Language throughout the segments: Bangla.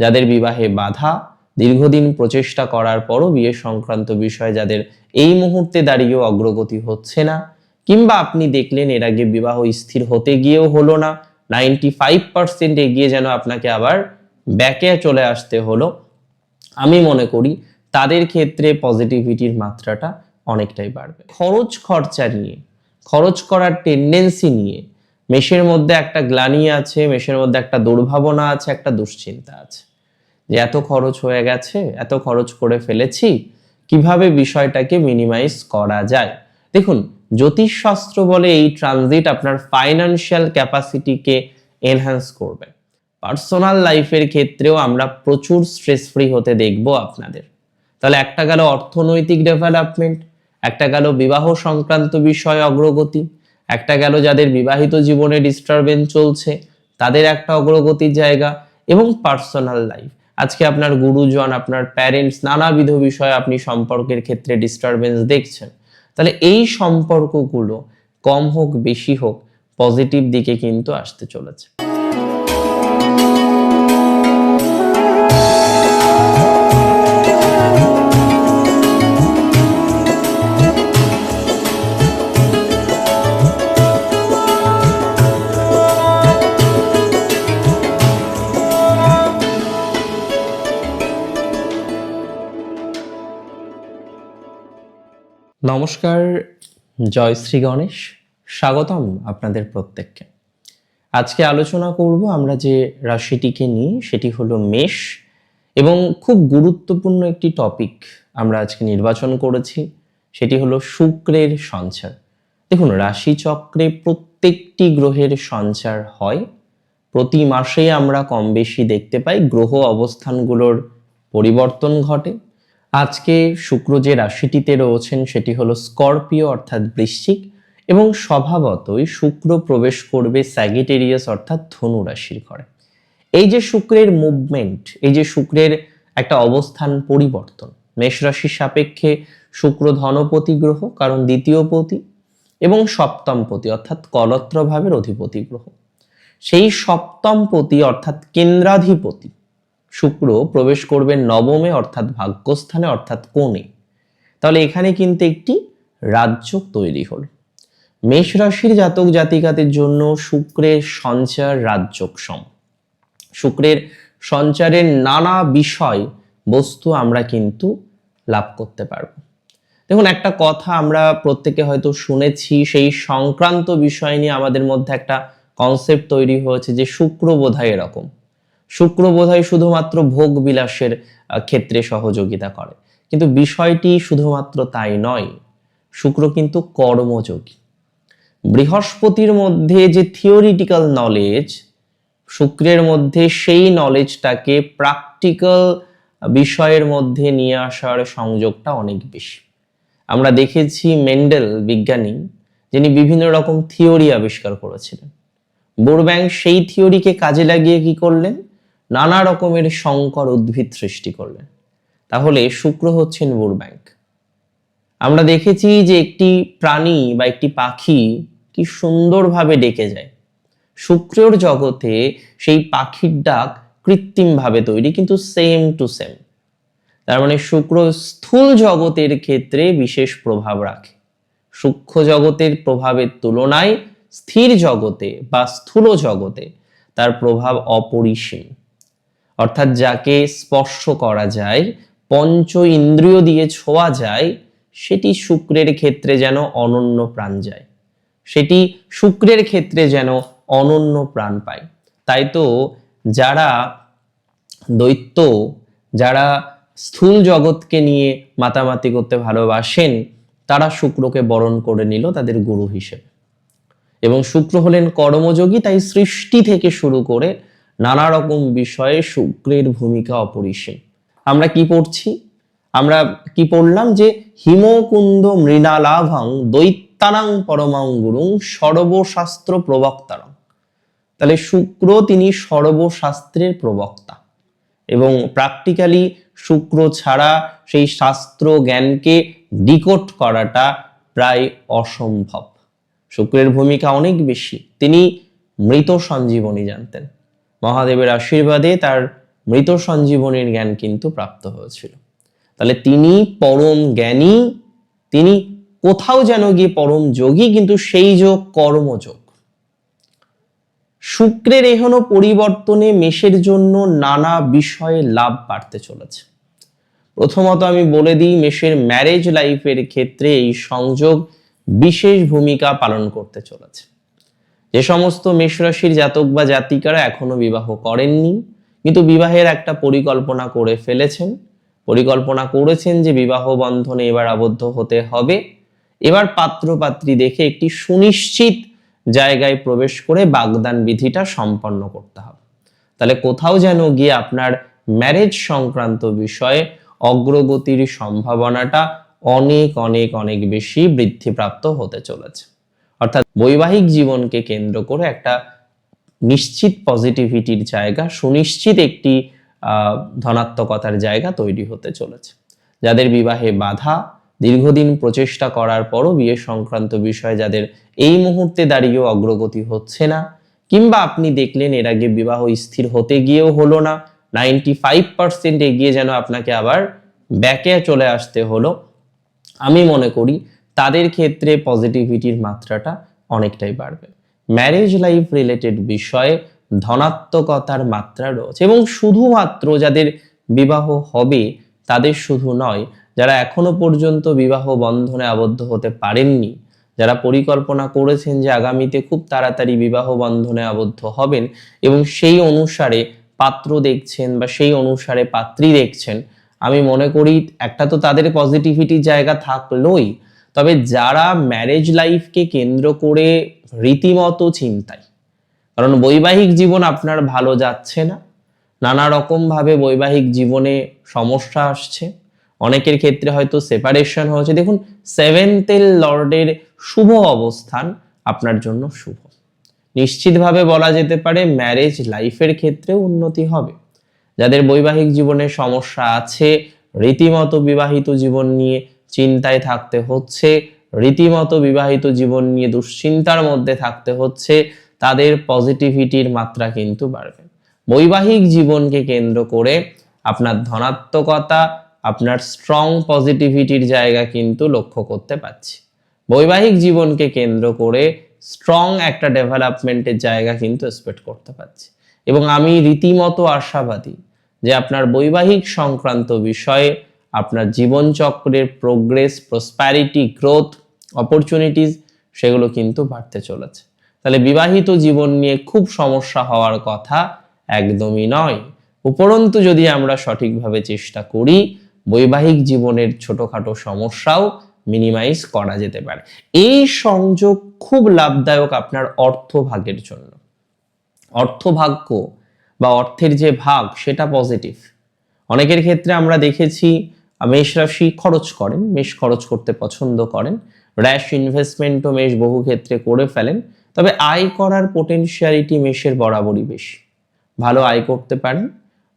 যাদের বিবাহে বাধা, দীর্ঘদিন প্রচেষ্টা করার পরও বিয়ে সংক্রান্ত বিষয়ে যাদের এই মুহূর্তে দাঁড়িয়েও অগ্রগতি হচ্ছে না, কিংবা আপনি দেখলেন এর আগে বিবাহ স্থির হতে গিয়েও হলো না নাইনটি ফাইভ পার্সেন্ট এগিয়ে যেন আপনাকে আবার ব্যাকে চলে আসতে হলো, আমি মনে করি তাদের ক্ষেত্রে পজিটিভিটির মাত্রাটা অনেকটাই বাড়বে। খরচ খরচা নিয়ে, খরচ করার টেন্ডেন্সি নিয়ে মেষের মধ্যে একটা গ্লানি আছে মেষের মধ্যে একটা দুর্ভাবনা আছে, একটা দুশ্চিন্তা আছে। যে এত খরচ হয়ে গেছে, এত খরচ করে ফেলেছি, কীভাবে বিষয়টাকে মিনিমাইজ করা যায়? দেখুন, জ্যোতিষশাস্ত্র বলে এই ট্রানজিট আপনার ফাইনান্সিয়াল ক্যাপাসিটিকে এনহ্যান্স করবে। পার্সোনাল লাইফের ক্ষেত্রেও আমরা প্রচুর স্ট্রেস ফ্রি হতে দেখব আপনাদের। তাহলে একটা গেল অর্থনৈতিক ডেভেলপমেন্ট একটা গেল বিবাহ সংক্রান্ত বিষয় অগ্রগতি, একটা গেল যাদের বিবাহিত জীবনে ডিস্টারবেন্স চলছে, তাদের একটা অগ্রগতির জায়গা এবং পার্সোনাল লাইফ আজকে আপনার গুরুজন, আপনার প্যারেন্টস নানাবিধ বিষয়ে আপনি সম্পর্কের ক্ষেত্রে ডিস্টারবেন্স দেখছেন। তাহলে এই সম্পর্কগুলো কম হোক, বেশি হোক পজিটিভ দিকে কিন্তু আসতে চলেছে। নমস্কার, জয় শ্রী গণেশ, স্বাগতম আপনাদের প্রত্যেককে। আজকে আলোচনা করব আমরা যে রাশিটিকে নিয়ে, সেটি হলো মেষ এবং খুব গুরুত্বপূর্ণ একটি টপিক আমরা আজকে নির্বাচন করেছি, সেটি হলো শুক্রের সঞ্চার। দেখুন, রাশিচক্রে প্রত্যেকটি গ্রহের সঞ্চার হয়। প্রতি মাসে আমরা কম বেশি দেখতে পাই গ্রহ অবস্থানগুলোর পরিবর্তন ঘটে। আজকে শুক্র যে রাশিটিতে রয়েছেন সেটি হলো স্করপিও অর্থাৎ বৃশ্চিক এবং স্বভাবতই শুক্র প্রবেশ করবে স্যাগিটেরিয়াস অর্থাৎ ধনু রাশির ঘরে। এই যে শুক্রের মুভমেন্ট এই যে শুক্রের একটা অবস্থান পরিবর্তন, মেষ রাশির সাপেক্ষে শুক্র ধনপতি গ্রহ, কারণ দ্বিতীয় পতি এবং সপ্তম পতি অর্থাৎ কলত্র ভাবের অধিপতি গ্রহ। সেই সপ্তম পতি অর্থাৎ কেন্দ্রাধিপতি শুক্র প্রবেশ করবে নবমে, অর্থাৎ ভাগ্যস্থানে, অর্থাৎ কোণে। তাহলে এখানে কিন্তু একটি রাজ্য তৈরি হল। মেষ রাশির জাতক জাতিকাদের জন্য শুক্রের সঞ্চার রাজ্যক্ষম শুক্রের সঞ্চারের নানা বিষয়, বস্তু আমরা কিন্তু লাভ করতে পারব। দেখুন, একটা কথা আমরা প্রত্যেকে হয়তো শুনেছি, সেই সংক্রান্ত বিষয় নিয়ে আমাদের মধ্যে একটা কনসেপ্ট তৈরি হয়েছে যে শুক্র বোধহয় এরকম। শুক্র বোধহয় শুধুমাত্র ভোগ বিলাসের ক্ষেত্রে সহযোগিতা করে। কিন্তু বিষয়টি শুধুমাত্র তাই নয়, শুক্র কিন্তু কর্মযোগী। বৃহস্পতির মধ্যে যে থিওরিটিক্যাল নলেজ শুক্রের মধ্যে সেই নলেজটাকে প্র্যাকটিক্যাল বিষয়ের মধ্যে নিয়ে আসার সংযোগটা অনেক বেশি। আমরা দেখেছি মেন্ডেল বিজ্ঞানী, যিনি বিভিন্ন রকম থিওরি আবিষ্কার করেছিলেন। বোরব্যাং সেই থিওরিকে কাজে লাগিয়ে কি করলেন? নানা রকমের সংকর উদ্ভিদ সৃষ্টি করলেন। তাহলে শুক্র হচ্ছেন বোরব্যাংক আমরা দেখেছি যে একটি প্রাণী বা একটি পাখি কি সুন্দরভাবে ডেকে যায়। শুক্রের জগতে সেই পাখির ডাক কৃত্রিমভাবে তৈরি, কিন্তু সেম টু সেম তার মানে শুক্র স্থূল জগতের ক্ষেত্রে বিশেষ প্রভাব রাখে। সূক্ষ্ম জগতের প্রভাবের তুলনায় স্থির জগতে বা স্থূল জগতে তার প্রভাব অপরিসীম। অর্থাৎ যাকে স্পর্শ করা যায়, পঞ্চ ইন্দ্রিয় দিয়ে ছোঁয়া যায়, সেটি শুক্রের ক্ষেত্রে যেন অনন্য প্রাণ যায়। সেটি শুক্রের ক্ষেত্রে যেন অনন্য প্রাণ পায়। তাই তো যারা দৈত্য, যারা স্থূল জগৎকে নিয়ে মাতামাতি করতে ভালোবাসেন, তারা শুক্রকে বরণ করে নিল তাদের গুরু হিসেবে। এবং শুক্র হলেন কর্মযোগী, তাই সৃষ্টি থেকে শুরু করে নানা রকম বিষয়ে শুক্রের ভূমিকা অপরিসীম। আমরা কি পড়ছি? আমরা কি পড়লাম যে, হিমকুন্দ মৃণালাভাং দৈত্যানাং পরমাং গুরুং সর্বশাস্ত্র প্রবক্তারং। তাহলে শুক্র তিনি সর্বশাস্ত্রের প্রবক্তা। এবং প্র্যাকটিক্যালি শুক্র ছাড়া সেই শাস্ত্র জ্ঞানকে ডিকোট করাটা প্রায় অসম্ভব। শুক্রের ভূমিকা অনেক বেশি। তিনি মৃত সঞ্জীবনী জানতেন। মহাদেবের আশীর্বাদে তার মৃত সঞ্জীবনীর জ্ঞান কিন্তু প্রাপ্ত হয়েছিল। তাহলে তিনি পরম জ্ঞানী, তিনি কোথাও যেন গিয়ে পরম যোগী, কিন্তু সেই যোগ কর্মযোগ। শুক্রের এহনো পরিবর্তনে মেষের জন্য নানা বিষয়ে লাভ বাড়তে চলেছে। প্রথমত আমি বলে দিই, মেষের ম্যারেজ লাইফের ক্ষেত্রে এই সংযোগ বিশেষ ভূমিকা পালন করতে চলেছে। যে সমস্ত মেষ রাশির জাতক বা জাতিকারা এখনও বিবাহ করেননি, কিন্তু বিবাহের একটা পরিকল্পনা করে ফেলেছেন। পরিকল্পনা করেছেন যে বিবাহ বন্ধনে এবার আবদ্ধ হতে হবে। এবার পাত্র পাত্রী দেখে একটি সুনিশ্চিত জায়গায় প্রবেশ করে বাগদান বিধিটা সম্পন্ন করতে হবে। তাহলে কোথাও যেন গিয়ে আপনার ম্যারেজ সংক্রান্ত বিষয়ে অগ্রগতির সম্ভাবনাটা অনেক অনেক অনেক বেশি বৃদ্ধিপ্রাপ্ত হতে চলেছে। অর্থাৎ বৈবাহিক জীবনকে কেন্দ্র করে একটা নিশ্চিত পজিটিভিটির জায়গা, সুনিশ্চিত একটি ধনাত্মকতার জায়গা তৈরি হতে চলেছে। যাদের বিবাহে বাধা, দীর্ঘদিন প্রচেষ্টা করার পরও বিয়ে সংক্রান্ত বিষয়ে যাদের এই মুহূর্তে দাঁড়িয়েও অগ্রগতি হচ্ছে না, কিংবা আপনি দেখলেন এর আগে বিবাহ স্থির হতে গিয়েও হলো না নাইনটি ফাইভ পার্সেন্ট এগিয়ে যেন আপনাকে আবার ব্যাকে চলে আসতে হলো, আমি মনে করি তাদের ক্ষেত্রে পজিটিভিটির মাত্রাটা অনেকটাই বাড়বে। ম্যারেজ লাইফ রিলেটেড বিষয়ে ধনাত্মকতার মাত্রা রয়েছে এবং শুধুমাত্র যাদের বিবাহ হবে, তাদের শুধু নয়, যারা এখনও পর্যন্ত বিবাহ বন্ধনে আবদ্ধ হতে পারেননি, যারা পরিকল্পনা করেছেন যে আগামীতে খুব তাড়াতাড়ি বিবাহ বন্ধনে আবদ্ধ হবেন এবং সেই অনুসারে পাত্র দেখছেন বা সেই অনুসারে পাত্রী দেখছেন, আমি মনে করি একটা তো তাদের পজিটিভিটির জায়গা থাকলোই তবে যারা ম্যারেজ লাইফকে কেন্দ্র করে রীতিমতো চিন্তায় কারণ বৈবাহিক জীবন আপনার ভালো যাচ্ছে না, নানা রকম ভাবে বৈবাহিক জীবনে সমস্যা আসছে, অনেকের ক্ষেত্রে হয়তো সেপারেশন হয়েছে। দেখুন সেভেন্থের লর্ডের শুভ অবস্থান আপনার জন্য শুভ। নিশ্চিতভাবে বলা যেতে পারে ম্যারেজ লাইফের ক্ষেত্রে উন্নতি হবে। যাদের বৈবাহিক জীবনে সমস্যা আছে, রীতিমতো বিবাহিত জীবন নিয়ে চিন্তায় থাকতে হচ্ছে, রীতিমতো বিবাহিত জীবন নিয়ে দুশ্চিন্তার মধ্যে থাকতে হচ্ছে, তাদের পজিটিভিটির মাত্রা কিন্তু বাড়বে। বৈবাহিক জীবনকে কেন্দ্র করে আপনার ধনাত্মকতা, আপনার স্ট্রং পজিটিভিটির জায়গা কিন্তু লক্ষ্য করতে পাচ্ছি বৈবাহিক জীবনকে কেন্দ্র করে স্ট্রং একটা ডেভেলপমেন্টের জায়গা কিন্তু এক্সপেক্ট করতে পারছি। এবং আমি রীতিমতো আশাবাদী যে আপনার বৈবাহিক সংক্রান্ত বিষয়ে আপনার জীবনচক্রের প্রোগ্রেস প্রসপ্যারিটি গ্রোথ অপরচুনিটিস সেগুলো কিন্তু বাড়তে চলেছে। তাহলে বিবাহিত জীবন নিয়ে খুব সমস্যা হওয়ার কথা একদমই নয়। উপরন্তু যদি আমরা সঠিকভাবে চেষ্টা করি, বৈবাহিক জীবনের ছোটখাটো সমস্যাও মিনিমাইজ করা যেতে পারে। এই সংযোগ খুব লাভদায়ক আপনার অর্থভাগের জন্য। অর্থভাগ্য বা অর্থের যে ভাগ, সেটা পজিটিভ অনেকের ক্ষেত্রে আমরা দেখেছি মেষ রাশি খরচ করেন, মেষ খরচ করতে পছন্দ করেন। র্যাশ ইনভেস্টমেন্টও মেষ বহু ক্ষেত্রে করে ফেলেন। তবে আয় করার পোটেনশিয়ালিটি মেষের বরাবরই বেশি। ভালো আয় করতে পারেন,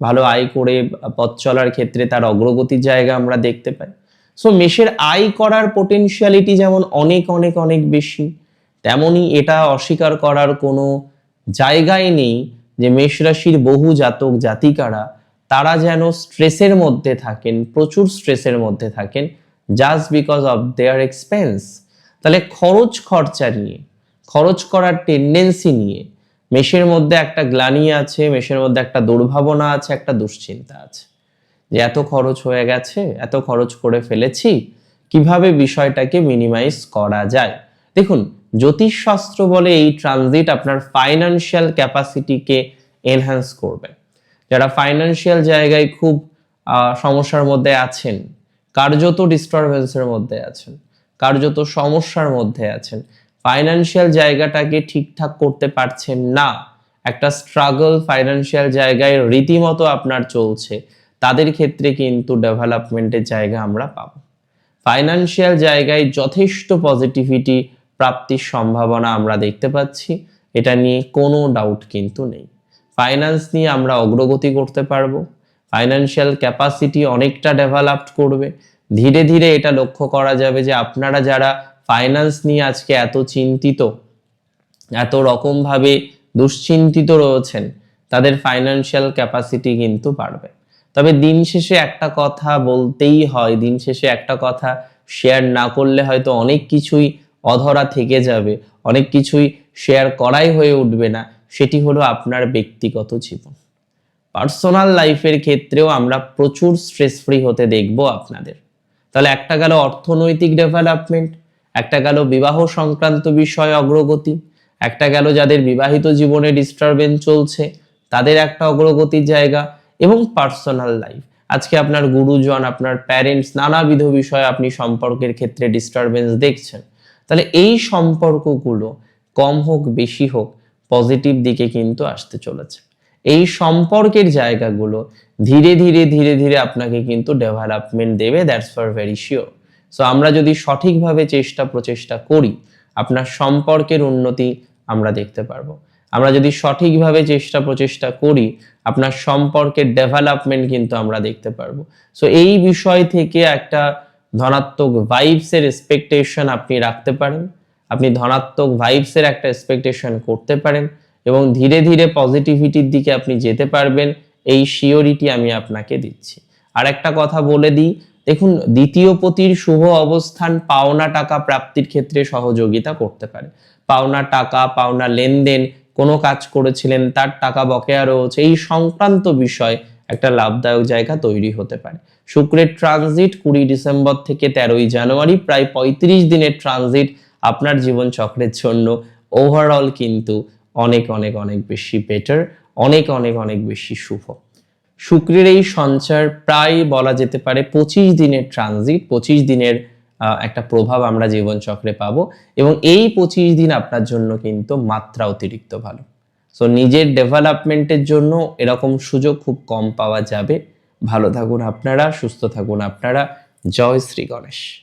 ভালো আয় করে পথ চলার ক্ষেত্রে তার অগ্রগতির জায়গা আমরা দেখতে পাই। সো মেষের আয় করার পোটেনশিয়ালিটি যেমন অনেক অনেক অনেক বেশি, তেমনই এটা অস্বীকার করার কোনো জায়গায় নেই যে মেষ রাশির বহু জাতক, জাতিকারা তারা যেন স্ট্রেসের মধ্যে থাকেন, প্রচুর স্ট্রেসের মধ্যে থাকেন just because of their expense তাহলে খরচ খরচা নিয়ে, খরচ করার টেন্ডেন্সি নিয়ে মেষের মধ্যে একটা গ্লানি আছে মেষের মধ্যে একটা দুর্ভাবনা আছে, একটা দুশ্চিন্তা আছে। যে এত খরচ হয়ে গেছে, এত খরচ করে ফেলেছি, কীভাবে বিষয়টাকে মিনিমাইজ করা যায়? দেখুন, জ্যোতিষশাস্ত্র বলে এই ট্রানজিট আপনার ফাইনান্সিয়াল ক্যাপাসিটিকে এনহ্যান্স করবে। যারা ফাইনান্সিয়াল জায়গায় খুব সমস্যার মধ্যে আছেন, কার্যত ডিস্টারবেন্সের মধ্যে আছেন, কার্যত সমস্যার মধ্যে আছেন ফাইনান্সিয়াল জায়গাটাকে ঠিকঠাক করতে পারছেন না, একটা স্ট্রাগল ফাইনান্সিয়াল জায়গায় রীতিমতো আপনার চলছে, তাদের ক্ষেত্রে কিন্তু ডেভেলপমেন্টের জায়গা আমরা পাবো। ফাইনান্সিয়াল জায়গায় যথেষ্ট পজিটিভিটি প্রাপ্তির সম্ভাবনা আমরা দেখতে পাচ্ছি, এটা নিয়ে কোনো ডাউট কিন্তু নেই। ফাইন্যান্স নিয়ে আমরা অগ্রগতি করতে পারব। ফাইনান্সিয়াল ক্যাপাসিটি অনেকটা ডেভেলপড করবে। ধীরে ধীরে এটা লক্ষ্য করা যাবে যে আপনারা যারা ফাইন্যান্স নিয়ে আজকে এত চিন্তিত, এত রকমভাবে দুশ্চিন্তিত রয়েছেন, তাদের ফাইন্যান্সিয়াল ক্যাপাসিটি কিন্তু বাড়বে। তবে দিন শেষে একটা কথা বলতেই হয়, দিন শেষে একটা কথা শেয়ার না করলে হয়তো অনেক কিছুই অধরা থেকে যাবে, অনেক কিছুই শেয়ার করাই হয়ে উঠবে না। সেটি হলো আপনার ব্যক্তিগত জীবন। পার্সোনাল লাইফের ক্ষেত্রেও আমরা প্রচুর স্ট্রেস ফ্রি হতে দেখব আপনাদের। তাহলে একটা গেল অর্থনৈতিক ডেভেলপমেন্ট একটা গেল বিবাহ সংক্রান্ত বিষয়ে অগ্রগতি, একটা গেল যাদের বিবাহিত জীবনে ডিস্টারবেন্স চলছে, তাদের একটা অগ্রগতির জায়গা এবং পার্সোনাল লাইফ আজকে আপনার গুরুজন, আপনার প্যারেন্টস নানাবিধ বিষয়ে আপনি সম্পর্কের ক্ষেত্রে ডিস্টারবেন্স দেখছেন। তাহলে এই সম্পর্কগুলো কম হোক, বেশি হোক পজিটিভ দিকে কিন্তু আসতে চলেছে। এই সম্পর্কের জায়গাগুলো ধীরে ধীরে ধীরে ধীরে আপনাকে কিন্তু ডেভেলপমেন্ট দেবে that's for very sure so আমরা যদি সঠিকভাবে চেষ্টা, প্রচেষ্টা করি, আপনার সম্পর্কের উন্নতি আমরা দেখতে পারব। আমরা যদি সঠিকভাবে চেষ্টা, প্রচেষ্টা করি, আপনার সম্পর্কের ডেভেলপমেন্ট কিন্তু আমরা দেখতে পারব। সো এই বিষয় থেকে একটা ধনাত্মক ভাইবসের এক্সপেকটেশন আপনি রাখতে পারেন। আপনি ধনাত্মক ভাইবসের একটা এক্সপেকটেশন করতে পারেন এবং ধীরে ধীরে পজিটিভিটির দিকে আপনি যেতে পারবেন, এই শিওরিটি আমি আপনাকে দিচ্ছি। আর একটা কথা বলে দিই, দেখুন, দ্বিতীয় পতির শুভ অবস্থান পাওনা টাকা প্রাপ্তির ক্ষেত্রে সহযোগিতা করতে পারে। পাওনা টাকা, পাওনা লেনদেন, কোনো কাজ করেছিলেন, তার টাকা বকেয়া রয়েছে, এই সংক্রান্ত বিষয় একটা লাভদায়ক জায়গা তৈরি হতে পারে। শুক্রের ট্রানজিট কুড়ি ডিসেম্বর থেকে তেরোই জানুয়ারি, প্রায় পঁয়ত্রিশ দিনের ট্রানজিট আপনার জীবন চক্রের জন্য ওভারঅল কিন্তু অনেক অনেক অনেক বেশি বেটার অনেক অনেক অনেক বেশি শুভ। শুক্রের এই সঞ্চার প্রায় বলা যেতে পারে পঁচিশ দিনের ট্রানজিট পঁচিশ দিনের একটা প্রভাব আমরা জীবন চক্রে পাবো এবং এই পঁচিশ দিন আপনার জন্য কিন্তু মাত্রা অতিরিক্ত ভালো। সো নিজের ডেভেলপমেন্টের জন্য এরকম সুযোগ খুব কম পাওয়া যাবে। ভালো থাকুন আপনারা, সুস্থ থাকুন আপনারা। জয় শ্রী গণেশ।